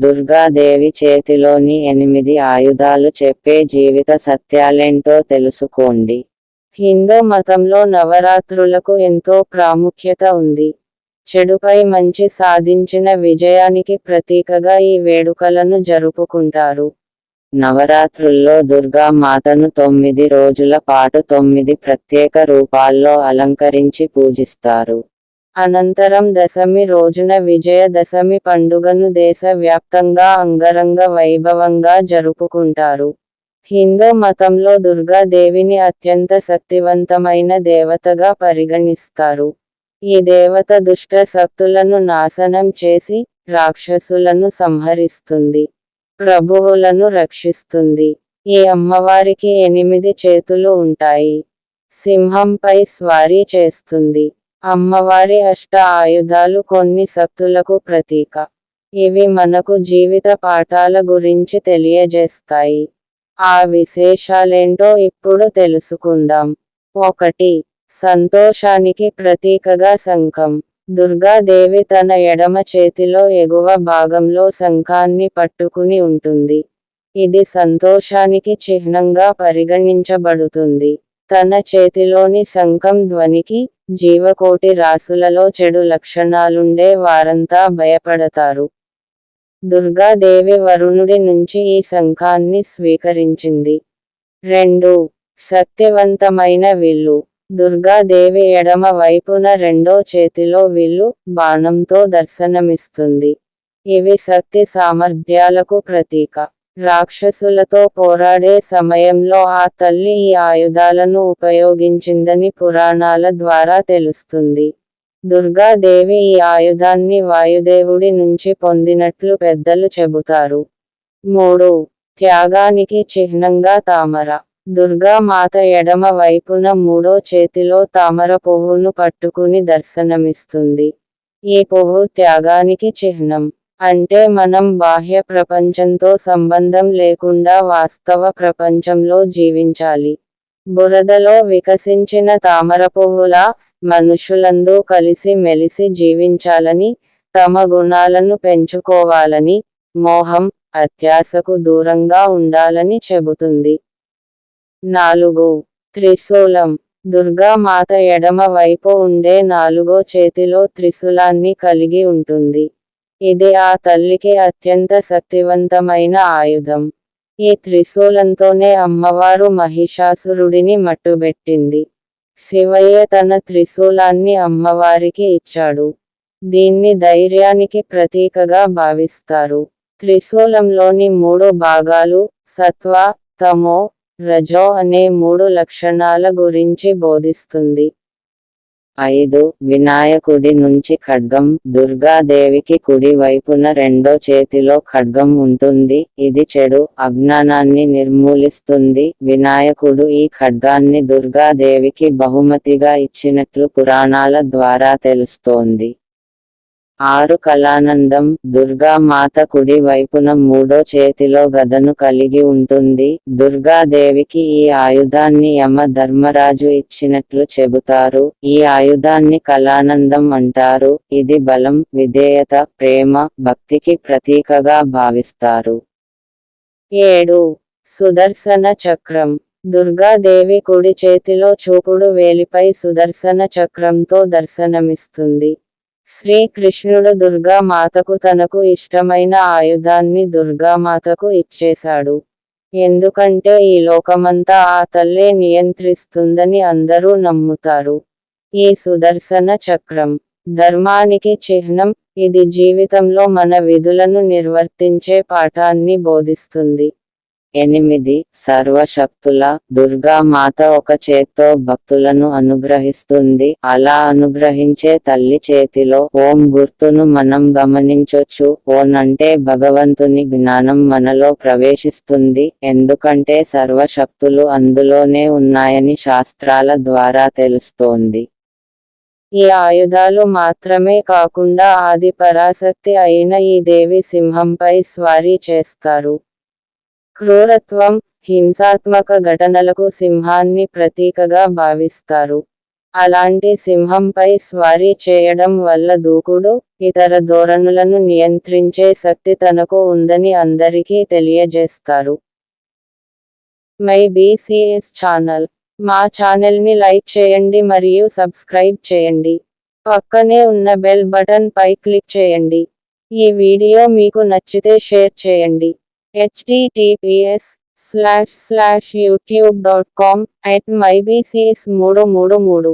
దుర్గాదేవి చేతిలోని ఎనిమిది ఆయుధాలు చెప్పే జీవిత సత్యాలేంటో తెలుసుకోండి. హిందూ మతంలో నవరాత్రులకు ఎంతో ప్రాముఖ్యత ఉంది. చెడుపై మంచి సాధించిన విజయానికి ప్రతీకగా ఈ వేడుకలను జరుపుకుంటారు. నవరాత్రుల్లో దుర్గా మాతను తొమ్మిది రోజుల పాటు తొమ్మిది ప్రత్యేక రూపాల్లో అలంకరించి పూజిస్తారు. అనంతరం దశమి రోజున విజయదశమి పండుగను దేశ వ్యాప్తంగా అంగరంగ వైభవంగా జరుపుకుంటారు. హిందూ మతంలో దుర్గా దేవిని అత్యంత శక్తివంతమైన దేవతగా పరిగణిస్తారు. ఈ దేవత దుష్ట శక్తులను నాశనం చేసి రాక్షసులను సంహరిస్తుంది. ప్రభువులను రక్షిస్తుంది. ఈ అమ్మవారికి ఎనిమిది చేతులు ఉంటాయి. సింహంపై స్వారీ చేస్తుంది. అమ్మవారి అష్ట ఆయుధాలు కొన్ని శక్తులకు ప్రతీక. ఇవి మనకు జీవిత పాఠాల గురించి తెలియజేస్తాయి. ఆ విశేషాలేంటో ఇప్పుడు తెలుసుకుందాం. ఒకటి సంతోషానికి ప్రతీకగా శంఖం. దుర్గాదేవి తన ఎడమ చేతిలో ఎగువ భాగంలో శంఖాన్ని పట్టుకుని ఉంటుంది. ఇది సంతోషానికి చిహ్నంగా పరిగణించబడుతుంది. తన చేతిలోని శంఖం ధ్వనికి జీవకోటి రాసులలో చెడు లక్షణాలుండే వారంతా భయపడతారు. దుర్గాదేవి వరుణుడి నుంచి ఈ శంఖాన్ని స్వీకరించింది. రెండు శక్తివంతమైన విల్లు. దుర్గాదేవి ఎడమ వైపున రెండో చేతిలో విల్లు బాణంతో దర్శనమిస్తుంది. ఇవి శక్తి సామర్థ్యాలకు ప్రతీక. రాక్షసులతో పోరాడే సమయంలో ఆ తల్లి ఈ ఆయుధాలను ఉపయోగించిందని పురాణాల ద్వారా తెలుస్తుంది. దుర్గాదేవి ఈ ఆయుధాన్ని వాయుదేవుడి నుంచి పొందినట్లు పెద్దలు చెబుతారు. మూడు. త్యాగానికి చిహ్నంగా తామర. దుర్గా మాత ఎడమ వైపున మూడో చేతిలో తామర పువ్వును పట్టుకుని దర్శనమిస్తుంది. ఈ పువ్వు త్యాగానికి చిహ్నం. అంటే మనం బాహ్య ప్రపంచంతో సంబంధం లేకుండా వాస్తవ ప్రపంచంలో జీవించాలి. బురదలో వికసించిన తామరపువ్వుల మనుషులందూ కలిసి మెలిసి జీవించాలని తమ గుణాలను పెంచుకోవాలని మోహం అత్యాశకు దూరంగా ఉండాలని చెబుతుంది. నాలుగు. త్రిశూలం. దుర్గా మాత ఎడమ వైపు ఉండే నాలుగో చేతిలో త్రిశూలాన్ని కలిగి ఉంటుంది. ఇది ఆ తల్లికి అత్యంత శక్తివంతమైన ఆయుధం. ఈ త్రిశూలంతోనే అమ్మవారు మహిషాసురుడిని మట్టుబెట్టింది. శివయ్య తన త్రిశూలాన్ని అమ్మవారికి ఇచ్చాడు. దీన్ని ధైర్యానికి ప్రతీకగా భావిస్తారు. త్రిశూలంలోని మూడు భాగాలు సత్వ తమో రజో అనే మూడు లక్షణాల గురించి బోధిస్తుంది. ఐదు వినాయకుడి నుంచి ఖడ్గం దుర్గాదేవికి కుడి వైపున రెండో చేతిలో ఖడ్గం ఉంటుంది ఇది చెడు అజ్ఞానాన్ని నిర్మూలిస్తుంది వినాయకుడు ఈ ఖడ్గాన్ని దుర్గాదేవికి బహుమతిగా ఇచ్చినట్లు పురాణాల ద్వారా తెలుస్తోంది. ఆరు కళానందం దుర్గా మాత కుడి వైపున మూడో చేతిలో గదను కలిగి ఉంటుంది. దుర్గాదేవికి ఈ ఆయుధాన్ని యమ ధర్మరాజు ఇచ్చినట్లు చెబుతారు. ఈ ఆయుధాన్ని కళానందం అంటారు. ఇది బలం విధేయత ప్రేమ భక్తికి ప్రతీకగా భావిస్తారు. ఏడు. సుదర్శన చక్రం. దుర్గాదేవి కుడి చేతిలో చూపుడు వేలిపై సుదర్శన చక్రంతో దర్శనమిస్తుంది. శ్రీకృష్ణుడు దుర్గా మాతకు తనకు ఇష్టమైన ఆయుధాన్ని దుర్గామాతకు ఇచ్చేశాడు. ఎందుకంటే ఈ లోకమంతా ఆ తల్లే నియంత్రిస్తుందని అందరూ నమ్ముతారు. ఈ సుదర్శన చక్రం ధర్మానికి చిహ్నం ఇది జీవితంలో మన విధులను నిర్వర్తించే పాఠాన్ని బోధిస్తుంది. ఎనిమిది సర్వశక్తుల దుర్గా మాత ఒక చేత్తో భక్తులను అనుగ్రహిస్తుంది. అలా అనుగ్రహించే తల్లి చేతిలో ఓం గుర్తును మనం గమనించొచ్చు. ఓన్ అంటే భగవంతుని జ్ఞానం మనలో ప్రవేశిస్తుంది. ఎందుకంటే సర్వశక్తులు అందులోనే ఉన్నాయని శాస్త్రాల ద్వారా తెలుస్తోంది. ఈ ఆయుధాలు మాత్రమే కాకుండా ఆది పరాశక్తి అయిన ఈ దేవి సింహంపై స్వారీ చేస్తారు. క్రూరత్వం హింసాత్మక ఘటనలకు సింహాన్ని ప్రతీకగా భావిస్తారు. అలాంటి సింహంపై స్వారీ చేయడం వల్ల దూకుడు ఇతర ధోరణులను నియంత్రించే శక్తి తనకు ఉందని అందరికీ తెలియజేస్తారు. My BCS channel. మా ఛానల్ని లైక్ చేయండి మరియు సబ్స్క్రైబ్ చేయండి. పక్కనే ఉన్న బెల్ బటన్ పై క్లిక్ చేయండి. ఈ వీడియో మీకు నచ్చితే షేర్ చేయండి. HTTPS slash slash YouTube dot com at my BCS మూడు మూడు మూడు.